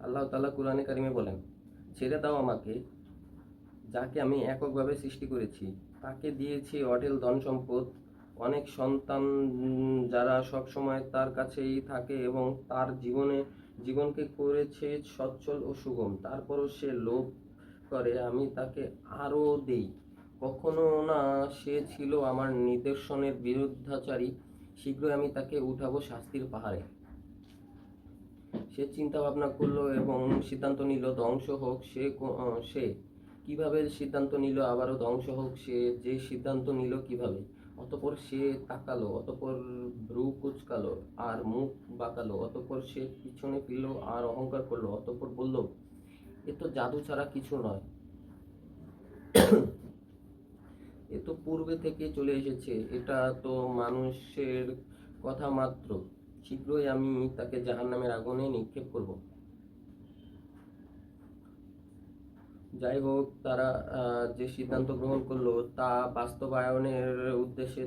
আল্লাহ তাআলা কুরআনে কারিমে বলেন, ছেড়ে দাও আমাকে, যাকে আমি এককভাবে সৃষ্টি করেছি, তাকে দিয়েছি অঢেল ধন সম্পদ অনেক সন্তান যারা সব সময় তার কাছেই থাকে এবং তার জীবনে, জীবনকে করেছে সচ্ছল ও সুগম। তারপরও সে লোভ করে, আমি তাকে আরও দেই। কখনো না সে ছিল আমার নিদর্শনের বিরুদ্ধাচারী। শীঘ্রই আমি তাকে উঠাবো শাস্তির পাহাড়ে। সে চিন্তা ভাবনা করল এবং সিদ্ধান্ত নিল, ধ্বংস হোক, সে সে কীভাবে সিদ্ধান্ত নিল, আবারও ধ্বংস হোক, সে যে সিদ্ধান্ত নিল কীভাবে? অতপর সে তাকালো, অতপর ভ্রু কুচকালো আর মুখ বাঁকালো, অতপর সে পিছনে ফিরল আর অহংকার করল, অতপর বলল, এ তো জাদু ছাড়া কিছু নয়। এ তো পূর্বে থেকে চলে এসেছে। এটা তো মানুষের কথা মাত্র। শীঘ্রই আমি তাকে জাহান্নামের আগুনে নিক্ষেপ করব। যাই হোক, তারা যে সিদ্ধান্ত গ্রহণ করল তা বাস্তবায়নের উদ্দেশ্যে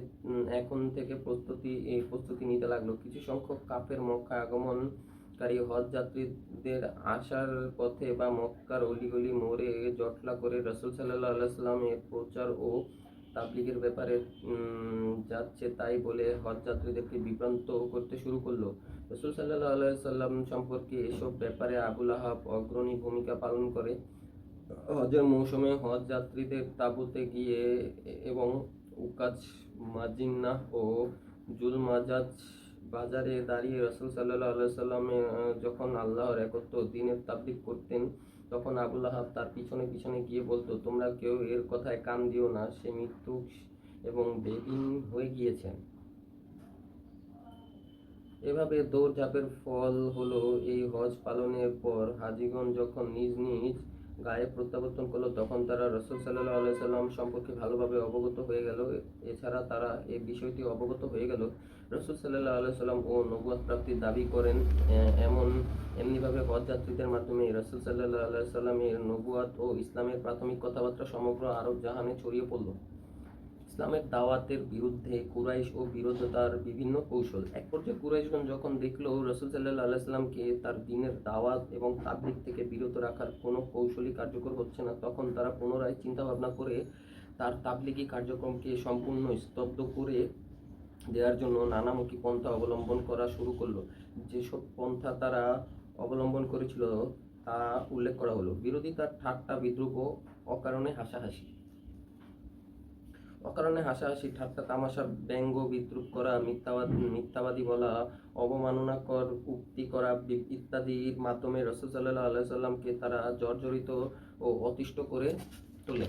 এখন থেকে প্রস্তুতি প্রস্তুতি নিতে লাগল। কিছু সংখ্যক কাফের মক্কা আগমনকারী হজ যাত্রীদের আসার পথে বা মক্কার অলিগলি মোড়ে জটলা করে রসুল সাল্লাহ আলাইস্লামের প্রচার ও তাবলিগের ব্যাপারে যাচ্ছে তাই বলে হজ যাত্রীদেরকে বিভ্রান্ত করতে শুরু করল। রসুল সাল্লাহ আলাইসাল্লাম সম্পর্কে এসব ব্যাপারে আবুল আহাব অগ্রণী ভূমিকা পালন করে। হজের মৌসুমে হজ যাত্রীদের তাঁবুতে গিয়ে এবং উকাজ মাজিন্নাহ ও জুল মাজাজ বাজারে দাঁড়িয়ে রসুল সাল্লাহ আলাইসাল্লামে যখন আল্লাহর একত্র দিনের তাবলিক করতেন তখন আবুল আহাব তার পিছনে পিছনে গিয়ে বলতো, তোমরা কেউ এর কথায় কান দিও না, সে মৃত্যু এবং বেদিন হয়ে গিয়েছেন। এভাবে দৌড়ঝাঁপের ফল হলো এই হজ পালনের পর হাজিগণ যখন নিজ নিজ গায়ে প্রত্যাবর্তন করল, তখন তারা রসুল সাল্লাহ আলাইসাল্লাম সম্পর্কে ভালোভাবে অবগত হয়ে গেল। এছাড়া তারা এই বিষয়টি অবগত হয়ে গেল। রসুল সাল্লাহ আলাইসাল্লাম ও নবুয়াদ প্রাপ্তির দাবি করেন এমন, এমনিভাবে পদযাত্রীদের মাধ্যমে রসুল সাল্লাহ আলাইসাল্লামের নবুয়াদ ও ইসলামের প্রাথমিক কথাবার্তা সমগ্র আরব জাহানে ছড়িয়ে পড়ল। ইসলামের দাওয়াতের বিরুদ্ধে কুরাইশ ও বিরোধতার বিভিন্ন কৌশল। এক পর্যায়ে কুরাইশগণ যখন দেখল রসুল সাল্লাহ আলাইসাল্লামকে তার দিনের দাওয়াত এবং তাবলিক থেকে বিরত রাখার কোনো কৌশলই কার্যকর হচ্ছে না, তখন তারা পুনরায় চিন্তা ভাবনা করে তার তাবলিগি কার্যক্রমকে সম্পূর্ণ স্তব্ধ করে দেওয়ার জন্য নানামুখী পন্থা অবলম্বন করা শুরু করল। যেসব পন্থা তারা অবলম্বন করেছিল তা উল্লেখ করা হলো। বিরোধিতার ঠাট্টা, বিদ্রুপ ও অকারণে হাসাহাসি। অকারণে হাসাহাসি, ঠাট্টা, তামাশা, ব্যঙ্গ, বিদ্রুপ করা, মিথ্যাবাদ, মিথ্যাবাদী বলা, অবমাননাকর উক্তি করা ইত্যাদির মাধ্যমে রসুল সাল্লাহ আল্লাহ সাল্লামকে তারা জর্জরিত ও অতিষ্ঠ করে তোলে।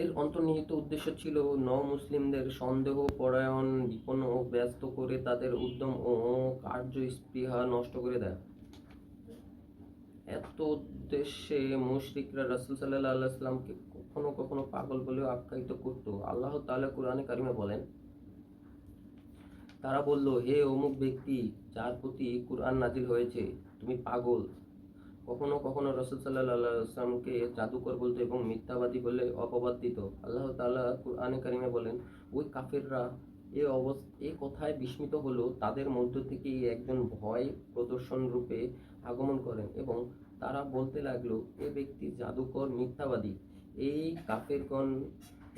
এর অন্তর্নিহিত উদ্দেশ্য ছিল ন মুসলিমদের সন্দেহ, পরায়ণ, বিপন্ন ও ব্যস্ত করে তাদের উদ্যম ও কার্য স্পৃহা নষ্ট করে দেয়। এত উদ্দেশ্যে মুশরিকরা রাসূল আলাইহি সাল্লামকে কখনো কখনো পাগল বলেও আখ্যায়িত করত। আল্লাহ তাআলা কোরআনে কারিমে বলেন, তারা বলল, হে অমুক ব্যক্তি যার প্রতি কুরআন নাজিল হয়েছে, তুমি পাগল। কখনো কখনো রসুল সাল্লাহ আসলামকে জাদুকর বলতো এবং মিথ্যাবাদী বলে অপবাদ দিত। আল্লাহ তাআলা কুরআনে কারিমে বলেন, ওই কাফেররা এ অবস, এ কথায় বিস্মিত হলো, তাদের মধ্য থেকেই একজন ভয় প্রদর্শন রূপে আগমন করেন এবং তারা বলতে লাগল, এ ব্যক্তি জাদুকর, মিথ্যাবাদী। এই কাফেরগণ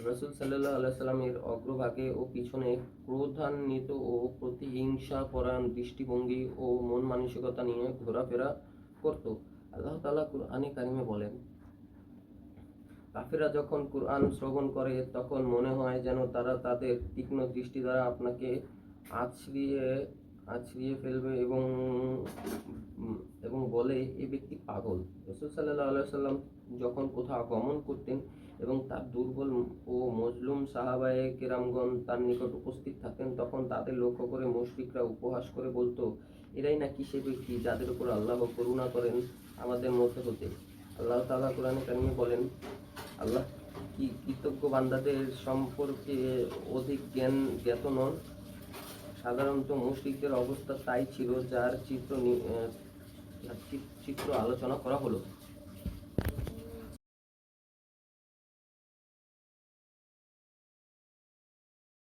রসুল সাল্লাহ আলাইসাল্লামের অগ্রভাগে ও পিছনে ক্রোধান্বিত ও প্রতিহিংসা পরায়ণ দৃষ্টিভঙ্গি ও মন মানসিকতা নিয়ে ঘোরাফেরা করত। আল্লাহ তালা কুরআনে কারিমে বলেন কাফেরা যখন কুরআন শ্রবণ করে, তখন মনে হয় যেন তারা তাদের তীক্ষ্ণ দৃষ্টি দ্বারা আপনাকে আছড়িয়ে আছড়িয়ে ফেলবে এবং এবং বলে এ ব্যক্তি পাগল। রসুল সাল্লাহ আল্লাহ সাল্লাম যখন কোথাও গমন করতেন এবং তার দুর্বল ও মজলুম সাহাবায়ে কেরামগণ তার নিকট উপস্থিত থাকতেন তখন তাদের লক্ষ্য করে মুশরিকরা উপহাস করে বলতো, এরাই নাকি সে ব্যক্তি যাদের উপর আল্লাহ করুণা করেন আমাদের মধ্যে হতে। আল্লাহ তালা কোরআনে কারিমে বলেন, আল্লাহ কি কৃতজ্ঞ বান্দাদের সম্পর্কে অধিক জ্ঞান জ্ঞাত নন? সাধারণত মুশরিকদের অবস্থা তাই ছিল যার চিত্র চিত্র আলোচনা করা হলো।